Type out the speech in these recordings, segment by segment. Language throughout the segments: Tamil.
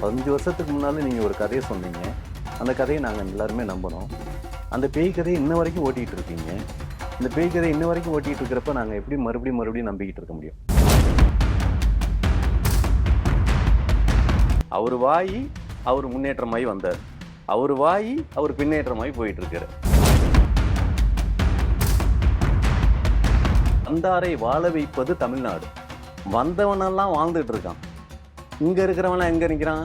பதினஞ்சு வருஷத்துக்கு முன்னால் நீங்கள் ஒரு கதையை சொன்னீங்க. அந்த கதையை நாங்கள் எல்லாருமே நம்பினோம் அந்த பேய் கதையை இன்ன வரைக்கும் ஓட்டிகிட்டு இருக்கீங்க. இந்த பேய் கதையை இன்ன வரைக்கும் ஓட்டிகிட்டு இருக்கிறப்ப நாங்கள் எப்படி மறுபடியும் மறுபடியும் நம்பிக்கிட்டு இருக்க முடியும்? அவர் வாயி அவர் முன்னேற்றமாகி வந்தார். அவர் வாயி அவர் பின்னேற்றமாகி போயிட்டு இருக்காரு. வந்தாரை வாழ வைப்பது தமிழ்நாடு. வந்தவனெல்லாம் வாழ்ந்துட்டு இருக்கான். இங்க இருக்கிறவன்லாம் எங்க நிக்கிறான்?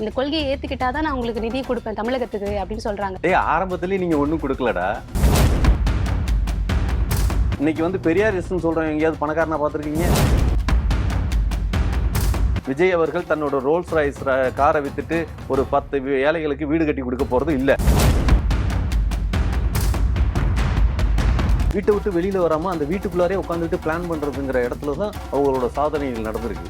இந்த கொள்கையை ஏத்துக்கிட்டாதான் நான் உங்களுக்கு நிதி கொடுப்பேன் தமிழகத்துக்கு அப்படின்னு சொல்றாங்க. டேய் ஆரம்பத்திலேயே நீங்க ஒண்ணும் கொடுக்கலடா. இன்னைக்கு வந்து பெரியார் இஸ்ட்னு சொல்றவங்க எங்கேயாவது பணக்காரனா பார்த்துருக்கீங்க? விஜய் அவர்கள் தன்னோட ரோல்ஸ் ராய்ஸ் காரை வித்துட்டு ஒரு பத்து ஏழைகளுக்கு வீடு கட்டி கொடுக்க போறது இல்ல. வீட்டை விட்டு வெளியில வராம அந்த வீட்டுக்குள்ளாரே உட்காந்துட்டு பிளான் பண்றதுங்கிற இடத்துல தான் அவங்களோட சாதனைகள் நடந்திருக்கு.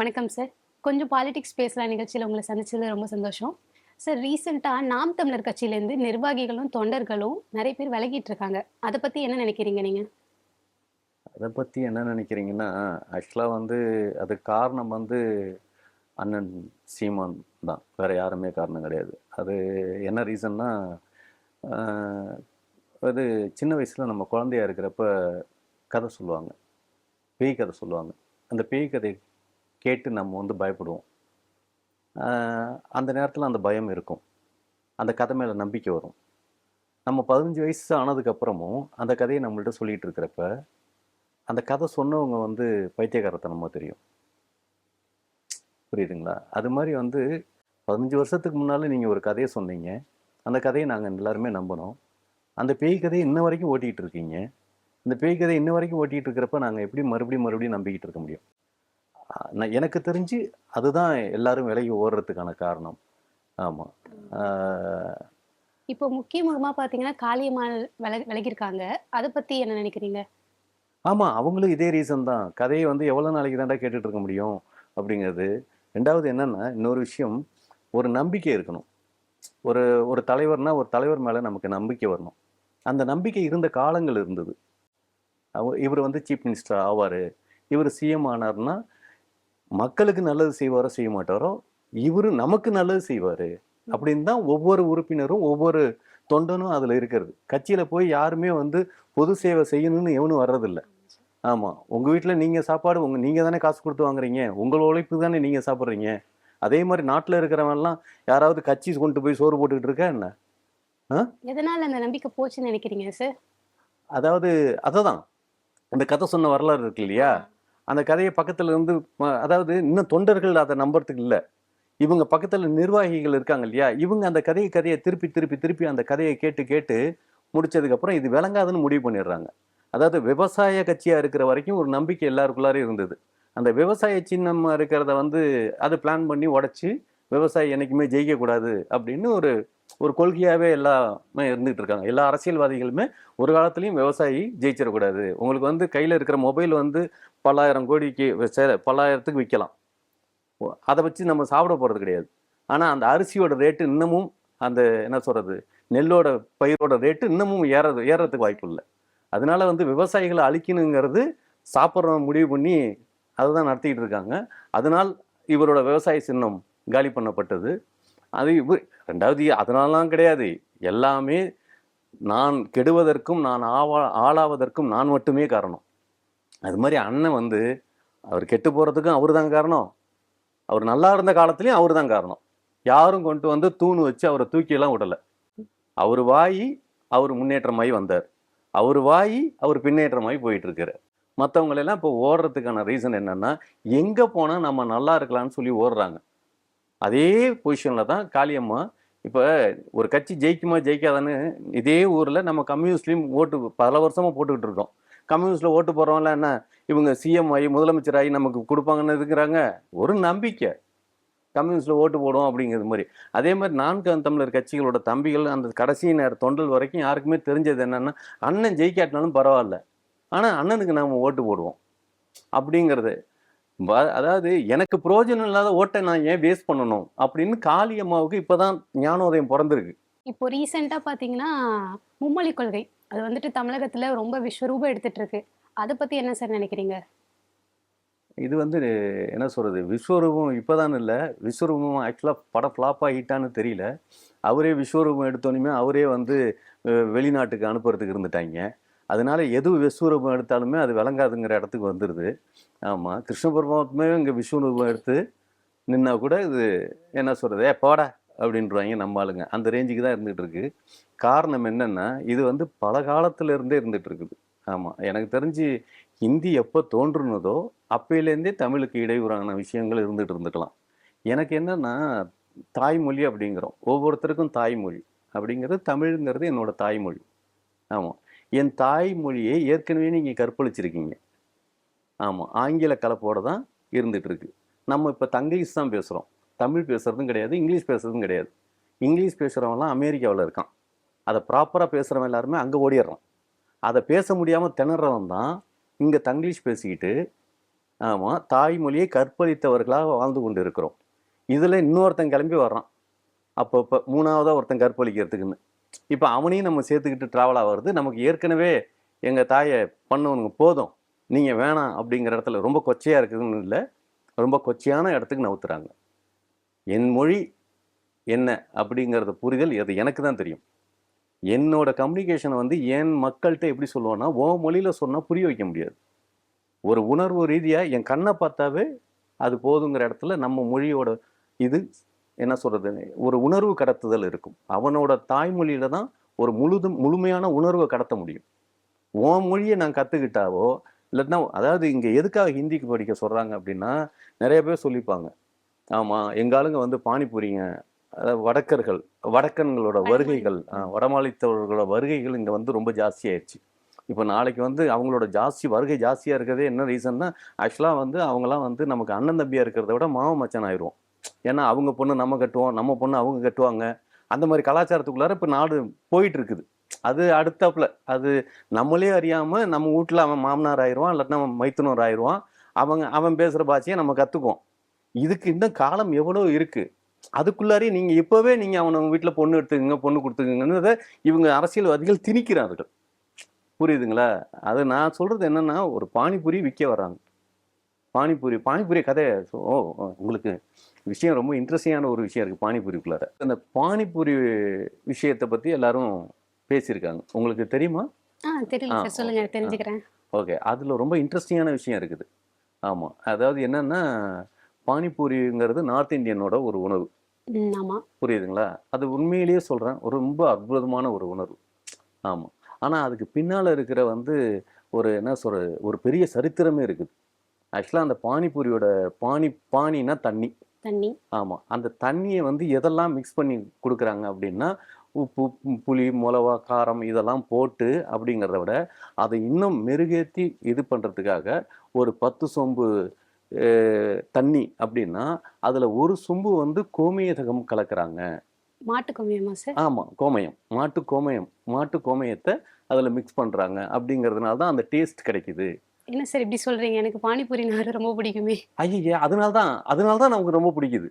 வணக்கம் சார். கொஞ்சம் பாலிடிக்ஸ் பேசலாம் நிகழ்ச்சியில். உங்களை சந்திச்சது ரொம்ப சந்தோஷம். சார் ரீசெண்டாக நாம் தமிழர் கட்சியிலேருந்து நிர்வாகிகளும் தொண்டர்களும் நிறைய பேர் விலகிட்டு இருக்காங்க. அதை பற்றி என்ன நினைக்கிறீங்க நீங்கள் அதை பற்றி என்ன நினைக்கிறீங்கன்னா ஆக்சுவலாக வந்து அது காரணம் வந்து அண்ணன் சீமான் தான். வேறு யாருமே காரணம் கிடையாது. அது என்ன ரீசன்னா அது சின்ன வயசில் நம்ம குழந்தையா இருக்கிறப்ப கதை சொல்லுவாங்க. பேய் கதை சொல்லுவாங்க. அந்த பேய் கதை கேட்டு நம்ம வந்து பயப்படுவோம். அந்த நேரத்தில் அந்த பயம் இருக்கும். அந்த கதை மேலே நம்பிக்கை வரும். நம்ம பதினஞ்சு வயசு ஆனதுக்கப்புறமும் அந்த கதையை நம்மள்கிட்ட சொல்லிகிட்டு இருக்கிறப்ப அந்த கதை சொன்னவங்க வந்து பைத்தியகாரத்தனமாக தெரியும். புரியுதுங்களா? அது மாதிரி வந்து பதினஞ்சு வருஷத்துக்கு முன்னால் நீங்கள் ஒரு கதையை சொன்னீங்க. அந்த கதையை நாங்கள் எல்லாருமே நம்பினோம். அந்த பேய் கதையை இன்ன வரைக்கும் ஓட்டிகிட்டு இருக்கீங்க. இந்த பேய் கதையை இன்ன வரைக்கும் ஓட்டிகிட்டு இருக்கிறப்ப நாங்கள் எப்படி மறுபடியும் மறுபடியும் நம்பிக்கிட்டு இருக்க முடியும்? நான் எனக்கு தெரிஞ்சு அதுதான் எல்லாரும் விலகி ஓடுறதுக்கான காரணம். ஆமாம் இப்போ முக்கியமாக பார்த்தீங்கன்னா காளியம்மாள் வில விலகியிருக்காங்க. அதை பற்றி என்ன நினைக்கிறீங்க? ஆமாம் அவங்களும் இதே ரீசன் தான். கதையை வந்து எவ்வளோ நாளைக்கு தாண்டா கேட்டுட்டு இருக்க முடியும் அப்படிங்கிறது. ரெண்டாவது என்னென்னா இன்னொரு விஷயம் ஒரு நம்பிக்கை இருக்கணும். ஒரு ஒரு தலைவர்னா ஒரு தலைவர் மேலே நமக்கு நம்பிக்கை வரணும். அந்த நம்பிக்கை இருந்த காலங்கள் இருந்தது. இவர் வந்து சீஃப் மினிஸ்டர் ஆவார். இவர் சிஎம் ஆனார்னா மக்களுக்கு நல்லது செய்வாரோ செய்ய மாட்டாரோ இவர் நமக்கு நல்லது செய்வார் அப்படின்னு தான் ஒவ்வொரு உறுப்பினரும் ஒவ்வொரு தொண்டனும் அதில் இருக்கிறது. கட்சியில் போய் யாருமே வந்து பொது சேவை செய்யணும்னு எவனும் வர்றதில்லை. ஆமாம் உங்கள் வீட்டில் நீங்கள் சாப்பாடு உங்கள் நீங்கள் தானே காசு கொடுத்து வாங்குறீங்க. உங்கள் உழைப்பு தானே நீங்கள் சாப்பிட்றீங்க. அதே மாதிரி நாட்டில் இருக்கிறவன்லாம் யாராவது கட்சி கொண்டு போய் சோறு போட்டுக்கிட்டு இருக்கா என்ன? எதனால் அந்த நம்பிக்கை போச்சுன்னு நினைக்கிறீங்க சார் அதாவது அதை தான் அந்த கதை சொன்ன வரலாறு இருக்கு இல்லையா? அந்த கதையை பக்கத்தில் இருந்து அதாவது இன்னும் தொண்டர்கள் அதை நம்புறதுக்கு இல்லை. இவங்க பக்கத்தில் நிர்வாகிகள் இருக்காங்க இல்லையா? இவங்க அந்த கதையை கதையை திருப்பி திருப்பி திருப்பி அந்த கதையை கேட்டு கேட்டு முடிச்சதுக்கப்புறம் இது விளங்காதுன்னு முடிவு பண்ணிடுறாங்க. அதாவது விவசாய கட்சியாக இருக்கிற வரைக்கும் ஒரு நம்பிக்கை எல்லாருக்குள்ளாரும் இருந்தது. அந்த விவசாய சின்னம் இருக்கிறத வந்து அது பிளான் பண்ணி உடச்சி விவசாயி என்றைக்குமே ஜெயிக்கக்கூடாது அப்படின்னு ஒரு ஒரு கொள்கையாகவே எல்லாமே இருந்துகிட்டு இருக்காங்க. எல்லா அரசியல்வாதிகளுமே ஒரு காலத்துலேயும் விவசாயி ஜெயிச்சிடக்கூடாது. உங்களுக்கு வந்து கையில் இருக்கிற மொபைல் வந்து பல்லாயிரம் கோடிக்கு வ- சே- பல்லாயிரத்துக்கு விற்கலாம் அதை வச்சு நம்ம சாப்பிட போகிறது கிடையாது. ஆனால் அந்த அரிசியோட ரேட்டு இன்னமும் அந்த என்ன சொல்கிறது நெல்லோட பயிரோட ரேட்டு இன்னமும் ஏறது ஏறுறதுக்கு வாய்ப்பு இல்லை. அதனால வந்து விவசாயிகளை அழிக்கணுங்கிறது சாப்பிட்ற முடிவு பண்ணி அதை தான் நடத்திக்கிட்டு இருக்காங்க. அதனால் இவரோட விவசாய சின்னம் காலி பண்ணப்பட்டது. அது ரெண்டாவது அதனாலாம் கிடையாது. எல்லாமே நான் கெடுவதற்கும் நான் ஆவா ஆளாவதற்கும் நான் மட்டுமே காரணம். அது மாதிரி அண்ணன் வந்து அவர் கெட்டு போகிறதுக்கும் அவர் தான் காரணம். அவர் நல்லா இருந்த காலத்துலேயும் அவர் தான் காரணம். யாரும் கொண்டு வந்து தூண் வச்சு அவரை தூக்கியெல்லாம் விடலை. அவர் வாயி அவர் முன்னேற்றமாகி வந்தார். அவர் வாயி அவர் பின்னேற்றமாகி போயிட்டு இருக்காரு மற்றவங்களெல்லாம் இப்போ ஓடுறதுக்கான ரீசன் என்னென்னா எங்கே போனால் நம்ம நல்லா இருக்கலாம்னு சொல்லி ஓடுறாங்க. அதே பொசிஷனில் தான் காளியம்மா இப்போ ஒரு கட்சி ஜெயிக்குமா ஜெயிக்காதான்னு இதே ஊரில் நம்ம கம்யூனிஸ்ட்லேயும் ஓட்டு பல வருஷமாக போட்டுக்கிட்டு இருக்கோம். கம்யூனிஸ்டில் ஓட்டு போடுறவங்களாம் என்ன? இவங்க சிஎம் ஆகி முதலமைச்சர் ஆகி நமக்கு கொடுப்பாங்கன்னு இருக்கிறாங்க. ஒரு நம்பிக்கை. கம்யூனிஸ்டில் ஓட்டு போடும் அப்படிங்கிறது மாதிரி. அதே மாதிரி நான்கு தமிழர் கட்சிகளோட தம்பிகள் அந்த கடைசி நேர தொண்டல் வரைக்கும் யாருக்குமே தெரிஞ்சது என்னன்னா அண்ணன் ஜெயிக்காட்டினாலும் பரவாயில்ல. ஆனால் அண்ணனுக்கு நாம் ஓட்டு போடுவோம். அப்படிங்கிறது. அதாவது எனக்கு பிரயோஜனம் இல்லாத ஓட்டை நான் ஏன் வேஸ்ட் பண்ணணும்? அப்படின்னு காளி அம்மாவுக்கு இப்பதான் ஞானோதயம் பிறந்திருக்கு. இப்போ ரீசெண்டாக பார்த்தீங்கன்னா மும்மொழி கொள்கை. அது வந்துட்டு தமிழகத்துல ரொம்ப விஸ்வரூபம் எடுத்துட்டு இருக்கு. அதை பத்தி என்ன சார் நினைக்கிறீங்க? இது வந்து என்ன சொல்கிறது விஸ்வரூபம் இப்பதான் இல்லை. விஸ்வரூபம் ஆக்சுவலாக படம் ஃப்ளாப் ஆகிட்டான்னு தெரியல. அவரே விஸ்வரூபம் எடுத்தோன்னுமே அவரே வந்து வெளிநாட்டுக்கு அனுப்புறதுக்கு இருந்துட்டாங்க. அதனால எது விஸ்வரூபம் எடுத்தாலுமே அது விளங்காதுங்கிற இடத்துக்கு வந்துடுது ஆமாம் கிருஷ்ண பரமாத்மே இங்கே விஸ்வரூபம் எடுத்து நின்னா கூட இது என்ன சொல்கிறது ஏ போடா அப்படின்றாங்க நம்ம ஆளுங்க. அந்த ரேஞ்சுக்கு தான் இருந்துகிட்டு இருக்கு. காரணம் என்னென்னா இது வந்து பல காலத்தில் இருந்தே இருந்துகிட்டு இருக்குது. ஆமாம் எனக்கு தெரிஞ்சு ஹிந்தி எப்போ தோன்றுனதோ அப்பையிலேருந்தே தமிழுக்கு இடையூறான விஷயங்கள் இருந்துகிட்டு இருந்துக்கலாம். எனக்கு என்னன்னா தாய்மொழி அப்படிங்கிறோம். ஒவ்வொருத்தருக்கும் தாய்மொழி. அப்படிங்கிறது தமிழுங்கிறது என்னோட தாய்மொழி. ஆமாம் என் தாய்மொழியை ஏற்கனவே நீங்கள் கற்பழிச்சிருக்கீங்க. ஆமாம் ஆங்கில கலப்போடு தான் இருந்துகிட்ருக்கு நம்ம இப்போ தங்கிலீஷ் தான் பேசுகிறோம் தமிழ் பேசுகிறதும் கிடையாது இங்கிலீஷ் பேசுறதும் கிடையாது. இங்கிலீஷ் பேசுகிறவங்களாம் அமெரிக்காவில் இருக்கான். அதை ப்ராப்பராக பேசுகிறவன் எல்லாருமே அங்கே ஓடிடுறோம் அதை பேச முடியாமல் திணறவன் தான் இங்கே தங்கிலீஷ் பேசிக்கிட்டு ஆமாம் தாய்மொழியை கற்பழித்தவர்களாக வாழ்ந்து கொண்டு இருக்கிறோம் இதில் இன்னொருத்தன் கிளம்பி வர்றான். அப்போ இப்போ மூணாவதாக ஒருத்தன் கற்பழிக்கிறதுக்குன்னு. இப்போ அவனையும் நம்ம சேர்த்துக்கிட்டு ட்ராவல் ஆகிறது நமக்கு ஏற்கனவே எங்கள் தாயை பண்ணவனுங்க போதும். நீங்கள் வேணாம் அப்படிங்கிற இடத்துல ரொம்ப கொச்சையாக இருக்குதுன்னு இல்லை ரொம்ப கொச்சையான இடத்துக்கு நவுத்துறாங்க. என் மொழி என்ன அப்படிங்கிறத புரிதல் அது எனக்கு தான் தெரியும். என்னோட கம்யூனிகேஷனை வந்து என் மக்கள்கிட்ட எப்படி சொல்லுவேன்னா ஓ மொழியில் சொன்னால் புரிய வைக்க முடியாது. ஒரு உணர்வு ரீதியாக என் கண்ணை பார்த்தாவே அது போதுங்கிற இடத்துல நம்ம மொழியோட இது என்ன சொல்கிறது ஒரு உணர்வு கடத்துதல் இருக்கும். அவனோட தாய்மொழியில் தான் ஒரு முழுதும் முழுமையான உணர்வை கடத்த முடியும். உன் மொழியை நான் கற்றுக்கிட்டாவோ இல்லைன்னா அதாவது இங்கே எதுக்காக ஹிந்திக்கு படிக்க சொல்கிறாங்க அப்படின்னா நிறைய பேர் சொல்லிப்பாங்க. ஆமாம் எங்கள் ஆளுங்க வந்து பானிபூரிங்க வடக்கர்கள் வடக்கன்களோட வருகைகள் ஆஹ், வடமாநிலத்தவர்களோட வருகைகள் இங்கே வந்து ரொம்ப ஜாஸ்தியாயிருச்சு. இப்போ நாளைக்கு வந்து அவங்களோட ஜாஸ்தி வருகை ஜாஸ்தியாக இருக்கிறதே என்ன ரீசன்னா ஆக்சுவலாக வந்து அவங்களாம் வந்து நமக்கு அண்ணன் தம்பியாக இருக்கிறத விட மாம மச்சான் ஆயிடுவோம் ஏன்னா அவங்க பொண்ணு நம்ம கட்டுவோம் நம்ம பொண்ணு அவங்க கட்டுவாங்க. அந்த மாதிரி கலாச்சாரத்துக்குள்ளார இப்போ நாடு போயிட்டு இருக்குது அது அடுத்தாப்புல அது நம்மளே அறியாம நம்ம வீட்டில் அவன் மாமனார் ஆயிடுவான் இல்லாட்டினா அவன் மைத்துனர் ஆயிடுவான் அவங்க அவன் பேசுகிற பாஷையை நம்ம கற்றுக்குவோம் இதுக்கு இன்னும் காலம் எவ்வளோ இருக்கு? அதுக்குள்ளாரே நீங்க இப்பவே நீங்க அவனை வீட்டில் பொண்ணு எடுத்துக்கங்க பொண்ணு கொடுத்துக்கங்கன்னு இவங்க அரசியல்வாதிகள் திணிக்கிறார்கள். புரியுதுங்களா? அது நான் சொல்றது என்னன்னா ஒரு பானிபூரி விற்க வர்றாங்க. பானிபூரி பானிபூரி கதை ஓ உங்களுக்கு விஷயம் ரொம்ப இன்ட்ரெஸ்டிங்கான ஒரு விஷயம் இருக்கு பானிபூரிக்குள்ளார. அந்த பானிபூரி விஷயத்தை பத்தி எல்லாரும் பேசியிருக்காங்க. உங்களுக்கு தெரியுமா? சொல்லுங்க தெரிஞ்சுக்கிறேன். ஓகே. அதில் ரொம்ப இன்ட்ரெஸ்டிங்கான விஷயம் இருக்குது. ஆமாம் அதாவது என்னன்னா பானிபூரிங்கிறது நார்த் இந்தியனோட ஒரு உணவு. புரியுதுங்களா? அது உண்மையிலேயே சொல்கிறேன் ரொம்ப அற்புதமான ஒரு உணர்வு ஆமாம் ஆனால் அதுக்கு பின்னால் இருக்கிற வந்து ஒரு என்ன சொல்ற ஒரு பெரிய சரித்திரமே இருக்குது. ஆக்சுவலாக அந்த பானிபூரியோட பானி பானினா தண்ணி. தண்ணி. ஆமாம் அந்த தண்ணியை வந்து எதெல்லாம் மிக்ஸ் பண்ணி கொடுக்குறாங்க அப்படின்னா உப்பு புளி மிளவா காரம் இதெல்லாம் போட்டு அப்படிங்கிறத விட அதை இன்னும் மெருகேற்றி இது பண்ணுறதுக்காக ஒரு பத்து சொம்பு தண்ணி அப்படின்னா அதில் ஒரு சொம்பு வந்து கோமியதகம் கலக்குறாங்க. மாட்டு கொம்பியமா சார்? ஆமாம் கோமயம். மாட்டு கோமயம். மாட்டு கோமயத்தை அதில் மிக்ஸ் பண்ணுறாங்க அப்படிங்கிறதுனால தான் அந்த டேஸ்ட் கிடைக்குது. என்ன சார் இப்படி சொல்றீங்க? எனக்கு பானிபூரி நாடு ரொம்ப பிடிக்குமே. ஐயே அதனால தான் அதனால தான் நமக்கு ரொம்ப பிடிக்குது.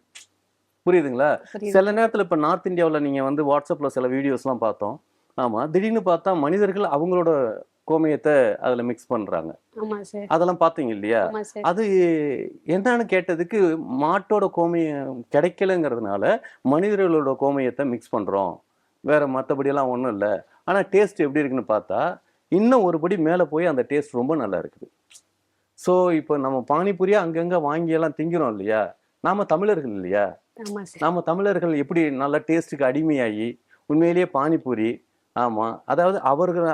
புரியுதுங்களா? புரியுது. சில நேரத்தில் இப்போ நார்த் இந்தியாவில் நீங்கள் வந்து வாட்ஸ்அப்பில் சில வீடியோஸ்லாம் பார்த்தோம். ஆமாம் திடீர்னு பார்த்தா மனிதர்கள் அவங்களோட கோமயத்தை அதில் மிக்ஸ் சார் அதெல்லாம் பார்த்தீங்க இல்லையா? அது என்னன்னு கேட்டதுக்கு மாட்டோட கோமயம் கிடைக்கலங்கிறதுனால மனிதர்களோட கோமயத்தை மிக்ஸ் பண்ணுறோம் வேற மற்றபடியெல்லாம் ஒன்றும் இல்லை. ஆனால் டேஸ்ட் எப்படி இருக்குன்னு பார்த்தா இன்னும் ஒருபடி மேலே போய் அந்த டேஸ்ட் ரொம்ப நல்லா இருக்குது. ஸோ இப்போ நம்ம பானிபூரியா அங்கங்கே வாங்கியெல்லாம் திங்கிறோம் இல்லையா? நாம தமிழர்கள் இல்லையா? நம்ம தமிழர்கள் எப்படி நல்ல டேஸ்ட்டுக்கு அடிமையாகி உண்மையிலேயே பானிபூரி ஆமாம் அதாவது அவர்கள்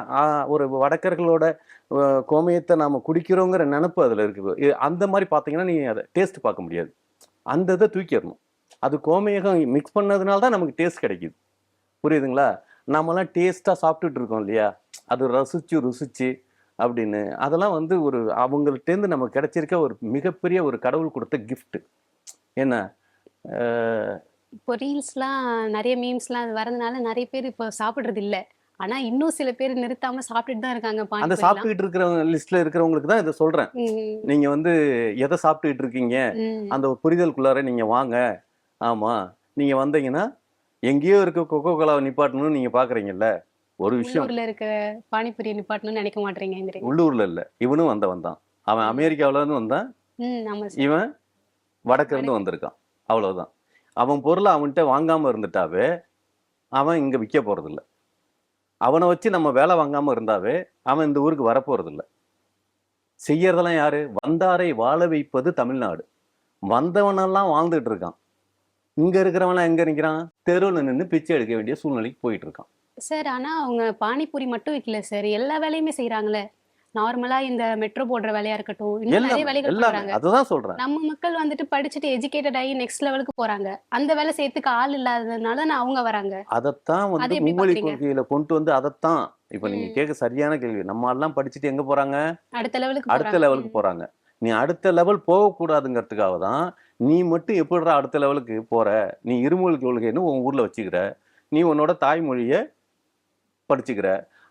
ஒரு வடக்கர்களோட அஹ், கோமயத்தை நாம் குடிக்கிறோங்கிற நினப்பு அதில் இருக்குது அந்த மாதிரி பார்த்தீங்கன்னா நீங்கள் அதை டேஸ்ட் பார்க்க முடியாது. அந்த இதை தூக்கிடணும். அது கோமயகம் மிக்ஸ் பண்ணதுனால தான் நமக்கு டேஸ்ட் கிடைக்குது. புரியுதுங்களா? நம்மலாம் டேஸ்ட்டாக சாப்பிட்டுட்டு இருக்கோம் இல்லையா? அது ரசிச்சு ருசிச்சு அப்படின்னு. அதெல்லாம் வந்து ஒரு அவங்கள்ட்டேருந்து நமக்கு கிடைச்சிருக்க ஒரு மிகப்பெரிய ஒரு கடவுள் கொடுத்த கிஃப்ட்டு என்ன? இப்போ ரீல்ஸ்லாம் நிறைய மீம்ஸ்லாம் அது வரதுனால நிறைய பேர் இப்போ சாப்பிடுறது இல்ல. ஆனா இன்னும் சில பேர் நிறுத்தாம சாப்பிட்டுட்டு தான் இருக்காங்க அந்த பானிபூரி சாப்பிட்டுக்கிட்டு இருக்கிறவங்க லிஸ்ட்ல இருக்கிறவங்களுக்கு தான் இதை சொல்றேன். நீங்க வந்து எதை சாப்பிட்டுக்கிட்டு இருக்கீங்க? அந்த புரிதலுக்குள்ளார நீங்க வாங்க. ஆமா. நீங்க வந்தீங்கன்னா எங்கேயோ இருக்க கொக்கோ கோலாவை நிப்பாட்டணும்னு நீங்க பாக்குறீங்கல்ல. ஒரு விஷயம். உள்ளூர்ல இருக்க பானிபூரி நிப்பாட்டணும்னு நினைக்க மாட்டேங்கிறீங்க உள்ளூர்ல இல்ல. இவனும் வந்தவன் தான். அவன் அமெரிக்காவுல இருந்து வந்தான். இவன் வடக்கு. இருந்து வந்திருக்கான். அவ்வளவுதான். அவன் பொருளை அவன்கிட்ட வாங்காமல் இருந்துட்டாவே அவன் இங்கே விற்க போகிறதில்ல அவனை வச்சு நம்ம வேலை வாங்காமல் இருந்தாவே அவன் இந்த ஊருக்கு வரப்போகிறதில்ல செய்யறதெல்லாம் யாரு? வந்தாரை வாழ வைப்பது தமிழ்நாடு. வந்தவனெல்லாம் வாழ்ந்துட்டு இருக்கான். இங்க இருக்கிறவனா எங்க நிற்கிறான் தெருவில் நின்று பிச்சை எடுக்க வேண்டிய சூழ்நிலைக்கு போயிட்டு இருக்கான். சார் ஆனா அவங்க பானிபூரி மட்டும் விற்கல சார். எல்லா வேலையுமே செய்யறாங்களே நார்மலா இந்த மெட்ரோ போடுற வேலையா இருக்கட்டும் இன்னும் நிறைய வேலைகள் பண்றாங்க. அதுதான் சொல்றேன். நம்ம மக்கள் வந்துட்டு படிச்சுட்டு எஜுகேட்டட் ஆகி நெக்ஸ்ட் லெவலுக்கு போறாங்க. அந்த வேலை செய்யறதுக்கு ஆள் இல்லாததுனால நான் அவங்க வராங்க. அதைத்தான் அது வந்து மும்மொழி? கொள்கையில கொண்டு வந்து அதைத்தான் இப்ப நீங்க. கேட்க சரியான கேள்வி. நம்ம எல்லாம் படிச்சுட்டு எங்க போறாங்க? அடுத்த லெவலுக்கு அடுத்த. லெவலுக்கு போறாங்க. நீ அடுத்த லெவல் போகக்கூடாதுங்கிறதுக்காக தான் நீ மட்டும் எப்படிடா அடுத்த லெவலுக்கு போற? நீ இருமொழி கொள்கைன்னு உன் ஊர்ல வச்சுக்கிற. நீ உன்னோட தாய்மொழியை படிச்சுக்கிற.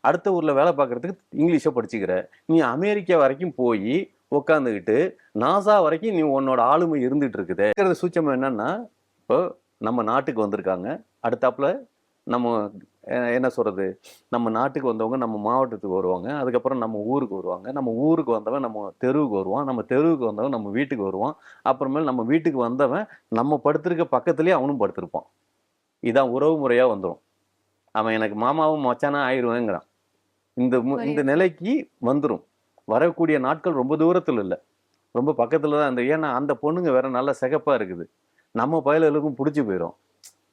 அடுத்த ஊரில் வேலை பார்க்கறதுக்கு இங்கிலீஷை படிச்சுக்கிற. நீ அமெரிக்கா வரைக்கும் போய் உட்காந்துக்கிட்டு நாசா வரைக்கும் நீ உன்னோட ஆளுமை இருந்துட்டு இருக்குது. இருக்கிறது சூச்சம் என்னன்னா இப்போ நம்ம நாட்டுக்கு வந்திருக்காங்க. அடுத்தாப்புல நம்ம என்ன சொல்கிறது நம்ம நாட்டுக்கு வந்தவங்க நம்ம மாவட்டத்துக்கு வருவாங்க. அதுக்கப்புறம் நம்ம ஊருக்கு வருவாங்க. நம்ம ஊருக்கு வந்தவன் நம்ம தெருவுக்கு வருவான். நம்ம தெருவுக்கு வந்தவன் நம்ம வீட்டுக்கு வருவான். அப்புறமேல் நம்ம வீட்டுக்கு வந்தவன் நம்ம படுத்திருக்க பக்கத்துலேயே அவனும் படுத்திருப்பான். இதான் உறவு முறையாக வந்துடும் அவன் எனக்கு மாமாவும் மச்சானா ஆயிடுவேங்கிறான் இந்த மு- இந்த. நிலைக்கு வந்துடும் வரக்கூடிய நாட்கள் ரொம்ப தூரத்தில் இல்லை. ரொம்ப பக்கத்துல தான் அந்த ஏன்னா அந்த பொண்ணுங்க வேற நல்ல சிகப்பா இருக்குது. நம்ம பயலுக்கும் பிடிச்சி போயிடும்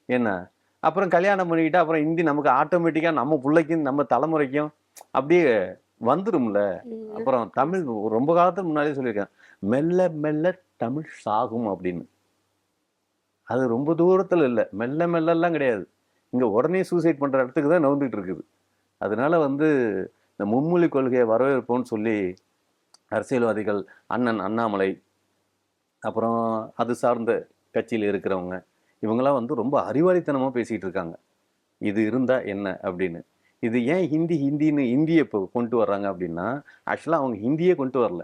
என்ன? அப்புறம் கல்யாணம் பண்ணிக்கிட்டா அப்புறம் ஹிந்தி நமக்கு ஆட்டோமேட்டிக்கா நம்ம பிள்ளைக்கும் நம்ம தலைமுறைக்கும் அப்படியே வந்துரும்ல. ம். அப்புறம் தமிழ் ரொம்ப காலத்துக்கு முன்னாடியே சொல்லியிருக்கேன் மெல்ல மெல்ல தமிழ் சாகும் அப்படின்னு. அது ரொம்ப தூரத்துல இல்லை. மெல்ல மெல்லலாம் கிடையாது. இங்க உடனே சூசைட் பண்ற இடத்துக்கு தான் நவுந்துட்டு இருக்குது. அதனால வந்து இந்த மும்மொழி கொள்கையை வரவேற்போம்னு சொல்லி அரசியல்வாதிகள் அண்ணன் அண்ணாமலை அப்புறம் அது சார்ந்த கட்சியில் இருக்கிறவங்க இவங்கெல்லாம் வந்து ரொம்ப அறிவாளித்தனமாக பேசிகிட்டு இருக்காங்க. இது இருந்தால் என்ன அப்படின்னு. இது ஏன் ஹிந்தி ஹிந்தின்னு ஹிந்தியை இப்போ கொண்டு வர்றாங்க அப்படின்னா ஆக்சுவலாக அவங்க ஹிந்தியே கொண்டு வரல.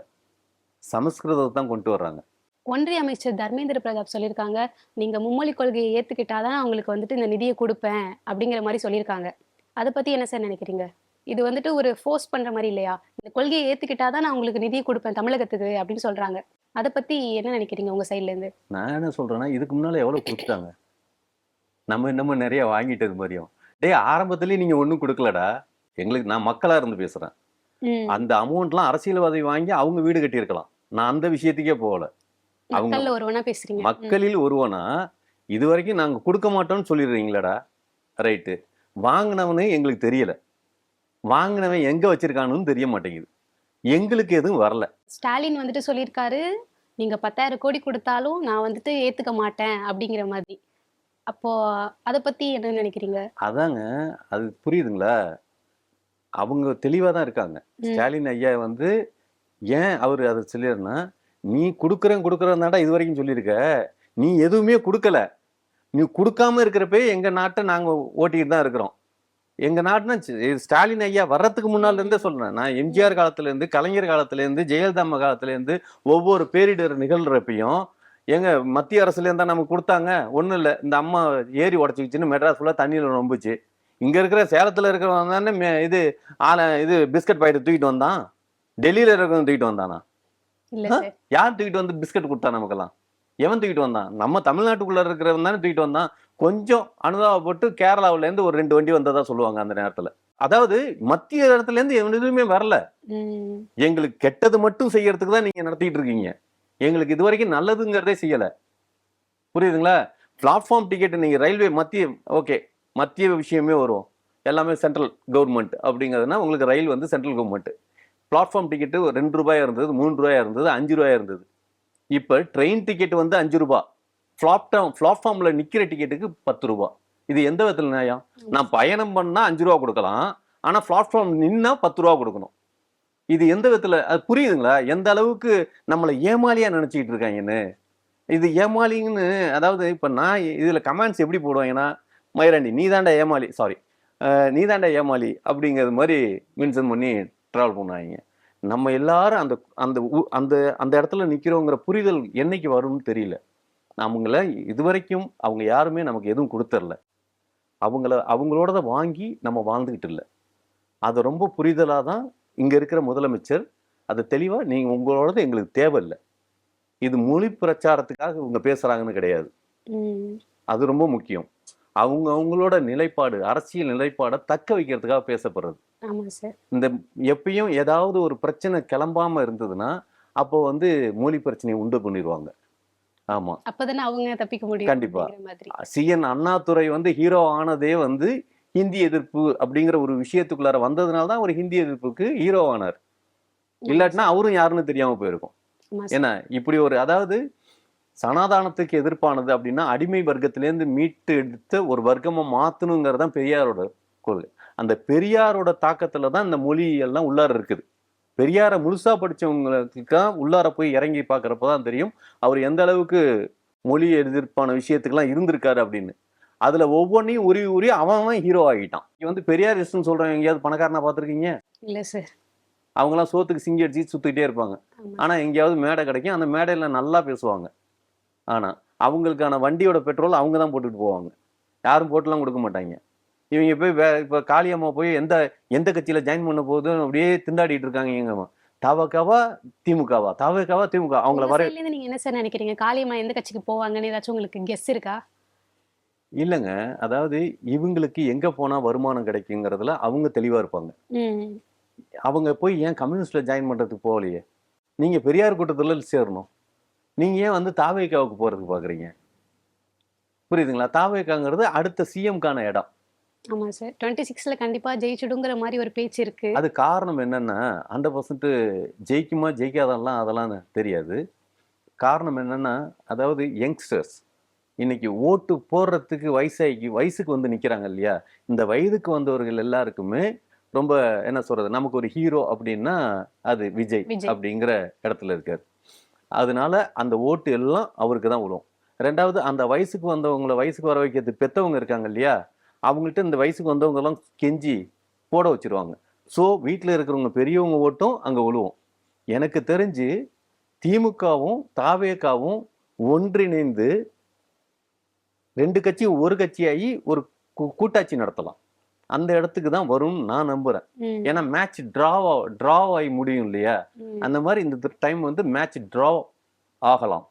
சமஸ்கிருதத்தை தான் கொண்டு வர்றாங்க. ஒன்றிய அமைச்சர் தர்மேந்திர பிரதாப் சொல்லியிருக்காங்க நீங்கள் மும்மொழி கொள்கையை ஏற்றுக்கிட்டாதான் அவங்களுக்கு வந்துட்டு இந்த நிதியை கொடுப்பேன் அப்படிங்கிற மாதிரி சொல்லியிருக்காங்க. அதை பத்தி என்ன சார் நினைக்கிறீங்க? இது வந்துட்டு ஒரு ஃபோர்ஸ் பண்ற மாதிரி இல்லையா? இந்த கொள்கையை ஏத்துக்கிட்டாதான் நான் உங்களுக்கு நிதியை கொடுப்பேன் தமிழகத்துக்கு அப்படின்னு சொல்றாங்க. அதை பத்தி என்ன நினைக்கிறீங்க உங்க சைட்ல இருந்து? நான் என்ன சொல்றேன்னா இதுக்கு முன்னால எவ்வளவு கொடுத்தாங்க நம்ம இன்னமும் நிறைய வாங்கிட்டது மாதிரியும். டேய் ஆரம்பத்திலேயே நீங்க ஒண்ணும் கொடுக்கலடா. எங்களுக்கு நான் மக்களா இருந்து பேசுறேன். ம். அந்த அமௌண்ட்லாம் அரசியல்வாதி வாங்கி அவங்க வீடு கட்டியிருக்கலாம். நான் அந்த விஷயத்துக்கே போகல. அவங்க- ஒருவனா பேசுறீங்க. மக்களில் ஒருவனா இது வரைக்கும் நாங்க கொடுக்க மாட்டோம்னு சொல்லிடுறீங்களாடா. ரைட்டு வாங்கினவனே எங்களுக்கு தெரியல. வாங்கினவன் எங்க வச்சிருக்கானுன்னு தெரிய மாட்டேங்குது. எங்களுக்கு எதுவும் வரல. ஸ்டாலின் வந்துட்டு சொல்லியிருக்காரு நீங்க பத்தாயிரம் கோடி கொடுத்தாலும் நான் வந்துட்டு ஏத்துக்க மாட்டேன் அப்படிங்கிற மாதிரி. அப்போ அதை பத்தி என்ன நினைக்கிறீங்க? அதாங்க அது புரியுதுங்களா? அவங்க தெளிவா தான் இருக்காங்க. ஸ்டாலின் ஐயா வந்து ஏன் அவர் அதை சொல்லிடுறா நீ கொடுக்குறேன் கொடுக்குறேன்னாடா இது வரைக்கும் சொல்லியிருக்க. நீ எதுவுமே கொடுக்கல. நீ கொடுக்காம இருக்கிறப்பே எங்க நாட்டை நாங்க ஓட்டிட்டு தான் இருக்கிறோம். எங்க நாட்டுனா ஸ்டாலின் ஐயா வர்றதுக்கு முன்னால இருந்தே சொல்றேன். நான் எம்ஜிஆர் காலத்துல இருந்து கலைஞர் காலத்துல இருந்து ஜெயலலிதா அம்மா காலத்துல இருந்து ஒவ்வொரு பேரிடர் நிகழ்றப்பையும் எங்க மத்திய அரசுல இருந்தா நமக்கு கொடுத்தாங்க. ஒண்ணும் இல்ல. இந்த அம்மா ஏரி உடச்சிக்கிச்சுன்னு மெட்ராஸ் ஃபுல்லா தண்ணியில நொம்புச்சு. இங்க இருக்கிற சேலத்துல இருக்கிறவன் தானே மே- இது ஆன இது பிஸ்கட் பாக்கெட் தூக்கிட்டு வந்தான். டெல்லியில இருக்கிறவன் தூக்கிட்டு வந்தானா? யார் தூக்கிட்டு வந்து பிஸ்கட் கொடுத்தா நமக்கெல்லாம்? எவன் தூக்கிட்டு வந்தான்? நம்ம தமிழ்நாட்டுக்குள்ள இருக்கிறவன் தானே தூக்கிட்டு வந்தான்? கொஞ்சம் அனுதாபப்பட்டு கேரளாவுல இருந்து ஒரு ரெண்டு வண்டி வந்ததா சொல்லுவாங்க அந்த நேரத்துல. அதாவது மத்திய இடத்துல இருந்து எதுவுமே வரல. எங்களுக்கு கெட்டது மட்டும் செய்யறதுக்கு தான் நீங்க நடத்திட்டு இருக்கீங்க. எங்களுக்கு இது வரைக்கும் நல்லதுங்கிறதே செய்யல. புரியுதுங்களா? பிளாட்ஃபார்ம் டிக்கெட் நீங்க ரயில்வே மத்திய ஓகே மத்திய விஷயமே வரும் எல்லாமே சென்ட்ரல் கவர்மெண்ட் அப்படிங்கிறதுனா உங்களுக்கு ரயில் வந்து சென்ட்ரல் கவர்மெண்ட் பிளாட்ஃபார்ம் டிக்கெட்டு ரெண்டு ரூபாயா இருந்தது மூணு ரூபாயா இருந்தது அஞ்சு ரூபாயா இருந்தது. இப்போ ட்ரெயின் டிக்கெட் வந்து அஞ்சு ரூபா. பிளாட்ஃபார்ம் பிளாட்ஃபார்மில் நிற்கிற டிக்கெட்டுக்கு பத்து ரூபா. இது எந்த விதத்தில் நியாயம்? நான் பயணம் பண்ணால் அஞ்சு ரூபா கொடுக்கலாம். ஆனால் பிளாட்ஃபார்ம் நின்னா பத்து ரூபா கொடுக்கணும். இது எந்த விதத்தில் அது புரியுதுங்களா? எந்த அளவுக்கு நம்மளை ஏமாலியாக நினச்சிக்கிட்டு இருக்காங்கன்னு. இது ஏமாலிங்கன்னு அதாவது இப்போ நான் இதில் கமெண்ட்ஸ் எப்படி போடுவாங்கன்னா மயிராண்டி நீ தாண்டா ஏமாளி சாரி நீ தாண்டா ஏமாளி அப்படிங்கிறது மாதிரி மென்ஷன் பண்ணி ட்ராவல் பண்ணுவாங்க. நம்ம எல்லாரும் அந்த அந்த அந்த அந்த இடத்துல நிற்கிறோங்கிற புரிதல் என்னைக்கு வரும்னு தெரியல. அவங்கள இதுவரைக்கும் அவங்க யாருமே நமக்கு எதுவும் கொடுத்துர்ல. அவங்கள அவங்களோடத வாங்கி நம்ம வாழ்ந்துக்கிட்டு இல்லை. அது ரொம்ப புரிதலாக தான் இங்கே இருக்கிற முதலமைச்சர் அது தெளிவாக நீங்கள் உங்களோடது எங்களுக்கு தேவையில்லை. இது மொழி பிரச்சாரத்துக்காக இவங்க பேசுகிறாங்கன்னு கிடையாது. அது ரொம்ப முக்கியம். அவங்க அவங்களோட நிலைப்பாடு அரசியல் நிலைப்பாடை தக்க வைக்கிறதுக்காக பேசப்படுறது. இந்த எப்பயும் ஏதாவது ஒரு பிரச்சனை கிளம்பாம இருந்ததுன்னா அப்போ வந்து மொழி பிரச்சனையை உண்டு பண்ணிடுவாங்க. ஆமா. அப்பதானே அவங்க தப்பிக்க முடியும் கண்டிப்பா. சிஎன் அண்ணாதுரை வந்து ஹீரோ ஆனதே வந்து ஹிந்தி எதிர்ப்பு அப்படிங்கிற ஒரு விஷயத்துக்குள்ளார வந்ததுனால தான் ஒரு ஹிந்தி எதிர்ப்புக்கு ஹீரோ ஆனார். இல்லாட்டினா அவரும் யாருன்னு தெரியாம போயிருக்கும். ஏன்னா இப்படி ஒரு அதாவது சனாதானத்துக்கு எதிர்ப்பானது அப்படின்னா அடிமை வர்க்கத்திலேருந்து மீட்டு எடுத்த ஒரு வர்க்கமா மாத்தணுங்கிறது தான் பெரியாரோட கொள்கை அந்த பெரியாரோட தாக்கத்துல தான் இந்த மொழி எல்லாம் உள்ளார இருக்குது. பெரியாரை முழுசா படிச்சவங்களுக்கு தான் உள்ளார போய் இறங்கி பார்க்கறப்ப தான் தெரியும் அவர் எந்த அளவுக்கு மொழி எதிர்ப்பான விஷயத்துக்கெல்லாம் இருந்திருக்காரு அப்படின்னு. அதுல ஒவ்வொன்றையும் உருவி உருவி அவன் அவன் ஹீரோ ஆகிட்டான். இங்க வந்து பெரியாரிஸ்ட்னு சொல்றவங்க எங்கேயாவது பணக்காரனா பார்த்துருக்கீங்க? இல்ல சார் அவங்களாம் சோத்துக்கு சிங்கி அடிச்சு சுத்திக்கிட்டே இருப்பாங்க. ஆமா. ஆனா எங்கேயாவது மேடை கிடைக்கும் அந்த மேடையில நல்லா பேசுவாங்க. ஆனா அவங்களுக்கான வண்டியோட பெட்ரோல் அவங்க தான் போட்டுட்டு போவாங்க. யாரும் போட்டுலாம் கொடுக்க மாட்டாங்க. இவங்க போய் வே இப்போ காளியம்மா போய் எந்த எந்த கட்சியில ஜாயின் பண்ண போதும் அப்படியே திண்டாடிட்டு இருக்காங்க எங்கம்மா தவக்காவா திமுகவா? தவக்காவா திமுக? அவங்கள வர நீங்க என்ன சார் நினைக்கிறீங்க? காளியம்மா எந்த கட்சிக்கு போவாங்கன்னு ஏதாச்சும் உங்களுக்கு கெஸ் இருக்கா? இல்லைங்க. அதாவது இவங்களுக்கு எங்க போனா வருமானம் கிடைக்குங்கிறதுல அவங்க தெளிவா இருப்பாங்க. அவங்க போய் ஏன் கம்யூனிஸ்ட்ல ஜாயின் பண்றதுக்கு போகலையே? நீங்க பெரியார் கூட்டத்துல சேரணும். நீங்க ஏன் வந்து தாவேக்காவுக்கு போறதுக்கு பாக்குறீங்க? புரியுதுங்களா? தாவேக்காங்கிறது அடுத்த சிஎம்கான இடம். ஆமா சார். டுவெண்ட்டி சிக்ஸ்ல கண்டிப்பா ஜெயிச்சுடுங்கிற மாதிரி ஒரு பேச்சு இருக்கு. அது காரணம் என்னன்னா ஹண்ட்ரட் பர்சன்ட் ஜெயிக்குமா ஜெயிக்காதெல்லாம் அதெல்லாம் தெரியாது. காரணம் என்னன்னா அதாவது யங்ஸ்டர்ஸ் இன்னைக்கு ஓட்டு போடுறதுக்கு வயசாகி வயசுக்கு வந்து நிக்கிறாங்க இல்லையா? இந்த வயதுக்கு வந்தவர்கள் எல்லாருக்குமே ரொம்ப என்ன சொல்றது நமக்கு ஒரு ஹீரோ அப்படின்னா அது விஜய் விஜய். அப்படிங்கிற இடத்துல இருக்காரு. அதனால அந்த ஓட்டு எல்லாம் அவருக்கு தான் விழும் ரெண்டாவது அந்த வயசுக்கு வந்தவங்கள வயசுக்கு வர வைக்கிறது பெத்தவங்க இருக்காங்க இல்லையா? அவங்கள்ட்ட இந்த வயசுக்கு வந்தவங்க எல்லாம் கெஞ்சி போட வச்சிருவாங்க. ஸோ வீட்டில் இருக்கிறவங்க பெரியவங்க ஓட்டும் அங்கே விழுவும் எனக்கு தெரிஞ்சு திமுகவும் தாவேக்காவும் ஒன்றிணைந்து ரெண்டு கட்சியும் ஒரு கட்சியாகி ஒரு கூட்டாட்சி நடத்தலாம். அந்த இடத்துக்கு தான் வரும்னு நான் நம்புறேன். ஏன்னா மேட்ச் ட்ரா ட்ரா ஆகி முடியும் இல்லையா. அந்த மாதிரி இந்த டைம் வந்து மேட்ச் ட்ரா ஆகலாம்.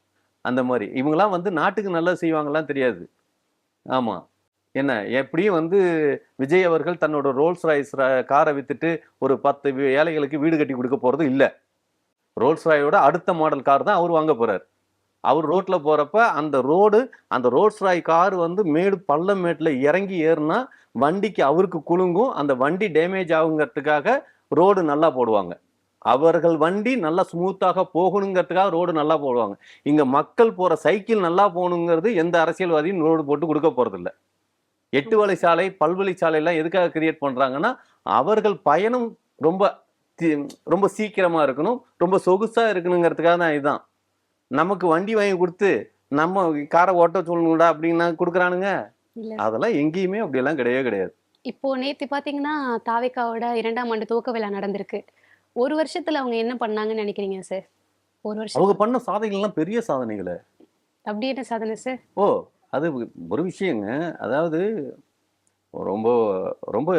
அந்த மாதிரி. இவங்கெல்லாம் வந்து நாட்டுக்கு நல்லா செய்வாங்கலாம் தெரியாது. ஆமா. என்ன எப்படியும் வந்து விஜய் அவர்கள் தன்னோட ரோல்ஸ் ராய்ஸ் காரை வித்துட்டு ஒரு பத்து ஏழைகளுக்கு வீடு கட்டி கொடுக்க போகிறது இல்லை. ரோல்ஸ் ராயோட அடுத்த மாடல் கார் தான் அவர் வாங்க போகிறார் அவர் ரோட்டில் போகிறப்ப அந்த ரோடு அந்த ரோல்ஸ் ராய் கார் வந்து மேடு பள்ளம் மேட்டில் இறங்கி ஏறுனா வண்டிக்கு அவருக்கு குலுங்கும். அந்த வண்டி டேமேஜ் ஆகுங்கிறதுக்காக ரோடு நல்லா போடுவாங்க. அவர்கள் வண்டி நல்லா ஸ்மூத்தாக போகணுங்கிறதுக்காக ரோடு நல்லா போடுவாங்க. இங்கே மக்கள் போகிற சைக்கிள் நல்லா போகணுங்கிறது எந்த அரசியல்வாதியும் ரோடு போட்டு கொடுக்க போகிறதில்லை எட்டு வழி சாலை பல்வழி சாலை எல்லாம் எதுக்காக கிரியேட் பண்றாங்கன்னா அவர்கள் பயணம் ரொம்ப ரொம்ப சீக்கிரமா இருக்கணும் ரொம்ப சொகுசா இருக்கணுங்கிறதுக்காக தான் இதுதான். நமக்கு வண்டி வாங்கி கொடுத்து நம்ம காரை ஓட்ட சொல்லணும்டா அப்படின்னா கொடுக்குறானுங்க. அதெல்லாம் எங்கேயுமே அப்படியெல்லாம் கிடையவே கிடையாது. இப்போ நேத்து பாத்தீங்கன்னா தாவேக்காவோட இரண்டாம் ஆண்டு துவக்க விழா நடந்திருக்கு. ஒரு வருஷத்துல அவங்க என்ன பண்ணாங்கன்னு நினைக்கிறீங்க சார் ஒரு வருஷம் அவங்க பண்ண சாதனைகள்லாம் பெரிய சாதனைகள். அப்படி என்ன சாதனை சார் ஓ அது ஒரு விஷயங்க. அதாவது ரொம்ப ரொம்ப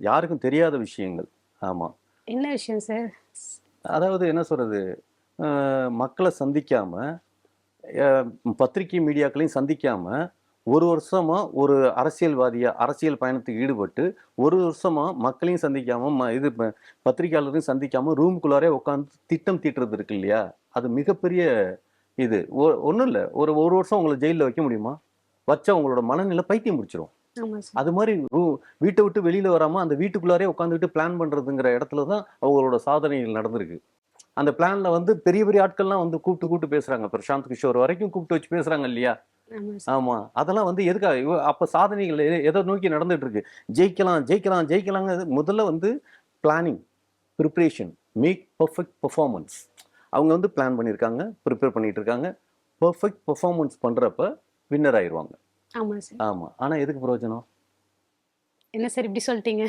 யாருக்கும் தெரியாத விஷயங்கள். ஆமா. என்ன விஷயம் சார்? அதாவது என்ன சொல்றது? அஹ் மக்களை சந்திக்காம அஹ் பத்திரிகை மீடியாக்களையும் சந்திக்காம ஒரு வருஷமா ஒரு அரசியல்வாதியா அரசியல் பயணத்துக்கு ஈடுபட்டு ஒரு வருஷமா மக்களையும் சந்திக்காம ம- இது பத்திரிகையாளரையும் சந்திக்காம ரூமுக்குள்ளாரே உட்காந்து திட்டம் தீட்டுறது இருக்கு இல்லையா? அது மிகப்பெரிய இது. ஒன்றும் இல்லை. ஒரு ஒரு வருஷம் உங்களை ஜெயிலில் வைக்க முடியுமா? வச்சா உங்களோட மனநிலை பைத்தியம் முடிச்சிடும் அது மாதிரி வீட்டை விட்டு வெளியில வராம அந்த வீட்டுக்குள்ளாரே உட்காந்துக்கிட்டு பிளான் பண்றதுங்கிற இடத்துல தான் அவங்களோட சாதனைகள் நடந்திருக்கு. அந்த பிளான்ல வந்து பெரிய பெரிய ஆட்கள்லாம் வந்து கூப்பிட்டு கூப்பிட்டு பேசுறாங்க. பிரசாந்த் கிஷோர் வரைக்கும் கூப்பிட்டு வச்சு பேசுறாங்க இல்லையா? ஆமா அதெல்லாம் வந்து எதுக்காக? அப்ப சாதனைகள் எதை நோக்கி நடந்துட்டு இருக்கு? ஜெயிக்கலாம் ஜெயிக்கலாம் ஜெயிக்கலாங்க முதல்ல வந்து planning preparation make perfect performance அவங்க வந்து பிளான் பண்ணியிருக்காங்க ப்ரிப்பேர் பண்ணிட்டு இருக்காங்க. பர்ஃபெக்ட் பெர்ஃபார்மன்ஸ் பண்றப்ப வின்னர் ஆயிடுவாங்க ஆமா சார் ஆமா. ஆனா எதுக்கு பிரயோஜனம்? என்ன சார் இப்படி சொல்லிட்டீங்க?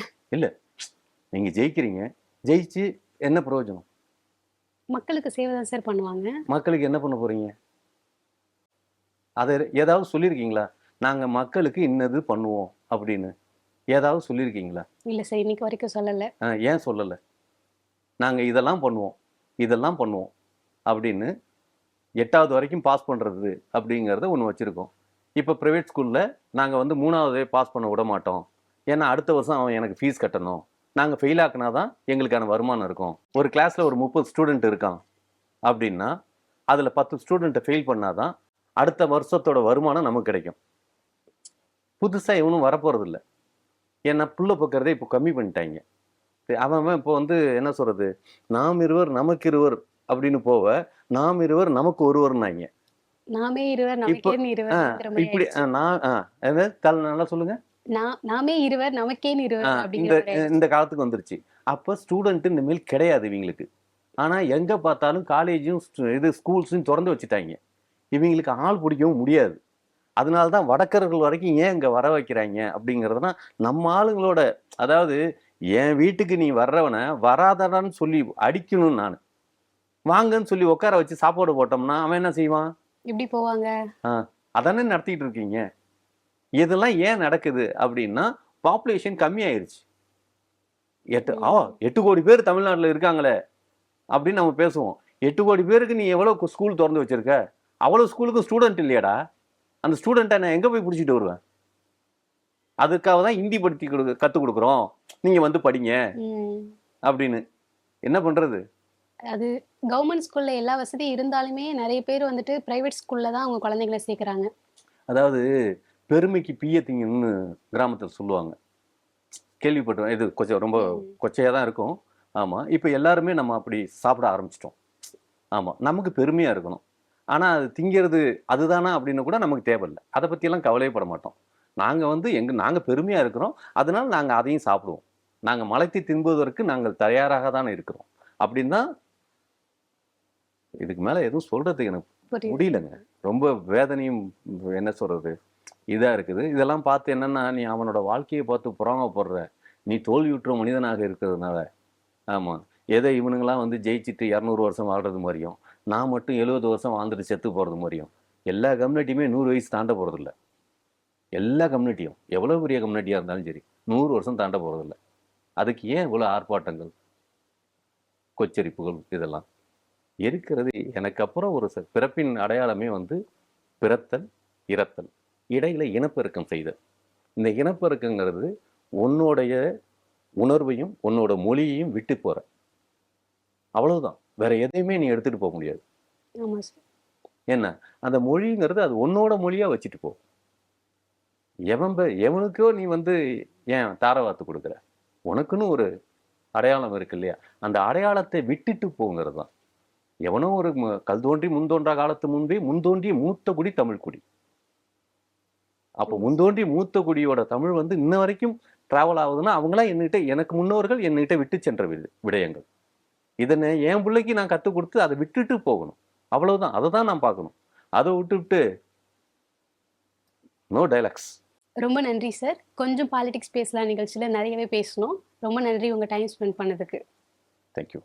நீங்க ஜெயிக்கிறீங்க. ஜெயிச்சு என்ன பிரயோஜனம்? மக்களுக்கு சேவை தான் சார் பண்ணுவாங்க. மக்களுக்கு என்ன பண்ண போறீங்க? அதை ஏதாவது சொல்லியிருக்கீங்களா? நாங்க மக்களுக்கு இன்னது பண்ணுவோம் அப்படின்னு. ஏதாவது சொல்லியிருக்கீங்களா? இல்ல சார் இன்னைக்கு வரைக்கும் சொல்லல. ஏன் சொல்லலை? நாங்கள் இதெல்லாம் பண்ணுவோம். இதெல்லாம் பண்ணுவோம் அப்படின்னு எட்டாவது வரைக்கும் பாஸ் பண்ணுறது அப்படிங்கிறத ஒன்று வச்சுருக்கோம். இப்போ ப்ரைவேட் ஸ்கூலில் நாங்கள் வந்து மூணாவதே பாஸ் பண்ண விட மாட்டோம். ஏன்னா அடுத்த வருஷம் அவன் எனக்கு ஃபீஸ் கட்டணும். நாங்கள் ஃபெயில் ஆக்குனா தான் எங்களுக்கான வருமானம் இருக்கும். ஒரு கிளாஸில் ஒரு முப்பது ஸ்டூடெண்ட் இருக்கான் அப்படின்னா அதில் பத்து ஸ்டூடெண்ட்டை ஃபெயில் பண்ணாதான் அடுத்த வருஷத்தோட வருமானம் நமக்கு கிடைக்கும். புதுசாக இவனும் வரப்போகிறதில்ல ஏன்னா புள்ள பக்கிறதே இப்போ கம்மி பண்ணிட்டாங்க. அவன் அவன் இப்போ வந்து என்ன சொல்கிறது நாம் இருவர் நமக்கு இருவர் அப்படின்னு போவ நாம் இருவர் நமக்கு ஒருவர்னாங்க. நாமே இருவர் நமக்கே இருவர் இப்படி நான் நல்லா சொல்லுங்க. நாமே இருவர் நமக்கே இருவர் இந்த காலத்துக்கு வந்துருச்சு. அப்போ ஸ்டூடெண்ட் இனிமேல் கிடையாது இவங்களுக்கு. ஆனா எங்க பார்த்தாலும் காலேஜும் இது ஸ்கூல்ஸும் திறந்து வச்சுட்டாங்க. இவங்களுக்கு ஆள் பிடிக்கவும் முடியாது. அதனால தான் வடக்கர்கள் வரைக்கும் ஏன் இங்க வர வைக்கிறாங்க அப்படிங்கிறதுனா நம்ம ஆளுங்களோட அதாவது என் வீட்டுக்கு நீ வர்றவனை வராதடான்னு சொல்லி அடிக்கணும் நான். வாங்கன்னு சொல்லி உட்கார வச்சு சாப்பாடு போட்டோம்னா அவன் என்ன செய்வான்? இப்படி போவாங்க? அதானே நடத்திட்டு இருக்கீங்க. இதெல்லாம் ஏன் நடக்குது அப்படின்னா பாப்புலேஷன் கம்மியாயிருச்சு. எட்டு ஆ எட்டு கோடி பேர் தமிழ்நாட்டில் இருக்காங்களே அப்படின்னு நம்ம பேசுவோம். எட்டு கோடி பேருக்கு நீ எவ்வளோ ஸ்கூல் திறந்து வச்சிருக்க? அவ்வளோ ஸ்கூலுக்கு ஸ்டூடெண்ட் இல்லையாடா. அந்த ஸ்டூடெண்ட்டை நான் எங்கே போய் பிடிச்சிட்டு வருவேன்? அதுக்காக தான் ஹிந்தி படித்து கொடு கற்றுக் கொடுக்குறோம். நீங்கள் வந்து படிங்க. அப்படின்னு. என்ன பண்ணுறது அது கவர்மெண்ட் ஸ்கூல்ல எல்லா வசதியும் இருந்தாலுமே நிறைய பேர் வந்துட்டு பிரைவேட் ஸ்கூல்ல தான் அவங்க குழந்தைங்களை சேர்க்கறாங்க. அதாவது பெருமைக்கு பியத்திங்கன்னு கிராமத்தில் சொல்லுவாங்க. கேள்விப்பட்டோம் இது கொஞ்சம் ரொம்ப. கொச்சையாக தான் இருக்கும். ஆமாம் இப்போ எல்லாருமே நம்ம அப்படி சாப்பிட ஆரம்பிச்சிட்டோம். ஆமாம் நமக்கு பெருமையாக இருக்கணும். ஆனால் அது திங்கிறது அதுதானா அப்படின்னு கூட நமக்கு தேவையில்லை. அதை பற்றியெல்லாம் கவலையப்பட மாட்டோம். நாங்கள் வந்து எங்க நாங்கள் பெருமையாக இருக்கிறோம். அதனால நாங்கள் அதையும் சாப்பிடுவோம். நாங்கள் மலைத்து தின்பதற்கு நாங்கள் தயாராக தானே இருக்கிறோம். அப்படின்னு தான் இதுக்கு மேலே எதுவும் சொல்கிறதுக்கு எனக்கு. முடியலங்க. ரொம்ப வேதனையும் என்ன சொல்றது இதா இருக்குது. இதெல்லாம் பார்த்து என்னன்னா நீ அவனோட வாழ்க்கையை பார்த்து புறாமப்படுற. நீ தோல்வியுற்ற மனிதனாக இருக்கிறதுனால. ஆமா. எதை இவனுங்களாம் வந்து ஜெயிச்சுட்டு இரநூறு வருஷம் வாழ்றது மாதிரியும் நான் மட்டும் எழுபது வருஷம் வாழ்ந்துட்டு செத்து போறது மாதிரியும் எல்லா கம்யூனிட்டியுமே நூறு வயசு தாண்ட போறதில்ல. எல்லா கம்யூனிட்டியும் எவ்வளவு பெரிய கம்யூனிட்டியா இருந்தாலும் சரி நூறு வருஷம் தாண்ட போறதில்ல. அதுக்கு ஏன் இவ்வளவு ஆர்ப்பாட்டங்கள் கொச்சரிப்புகள் இதெல்லாம்? இருக்கிறது. எனக்கு அப்புறம் ஒரு பிறப்பின் அடையாளமே வந்து பிறத்தல் இறத்தல். இடையில இனப்பெருக்கம் செய்தல். இந்த இனப்பெருக்கங்கிறது உன்னுடைய உணர்வையும் உன்னோட மொழியையும் விட்டு போற. அவ்வளவுதான். வேற எதையுமே நீ எடுத்துட்டு போக முடியாது. என்ன? அந்த மொழிங்கிறது அது உன்னோட மொழியா வச்சுட்டு போ. எவன் பே- எவனுக்கோ நீ வந்து ஏன் தாரவாத்து கொடுக்குற? உனக்குன்னு ஒரு அடையாளம் இருக்கு இல்லையா? அந்த அடையாளத்தை விட்டுட்டு போங்கிறது தான். எவனோ ஒரு கல் தோன்றி முன் தோன்றா காலத்து முன்பே முன் தோன்றிய மூத்த குடி தமிழ் குடி. அப்போ முன் தோன்றி மூத்த குடியோட தமிழ் வந்து இன்ன வரைக்கும் டிராவல் ஆகுதுன்னா அவங்களாம் என்கிட்ட எனக்கு முன்னோர்கள் என்கிட்ட விட்டு சென்ற விடயங்கள். இதனை என் பிள்ளைக்கு நான் கற்றுக் கொடுத்து அதை விட்டுட்டு போகணும். அவ்வளவுதான். அதை தான் நான் பார்க்கணும். அதை விட்டுவிட்டு நோ டைலாக்ஸ் ரொம்ப நன்றி சார் கொஞ்சம் பாலிடிக்ஸ் பேசலாம் நிகழ்ச்சியில. நிறையவே பேசணும். ரொம்ப நன்றி உங்க டைம் ஸ்பெண்ட் பண்ணதுக்கு. தேங்க்யூ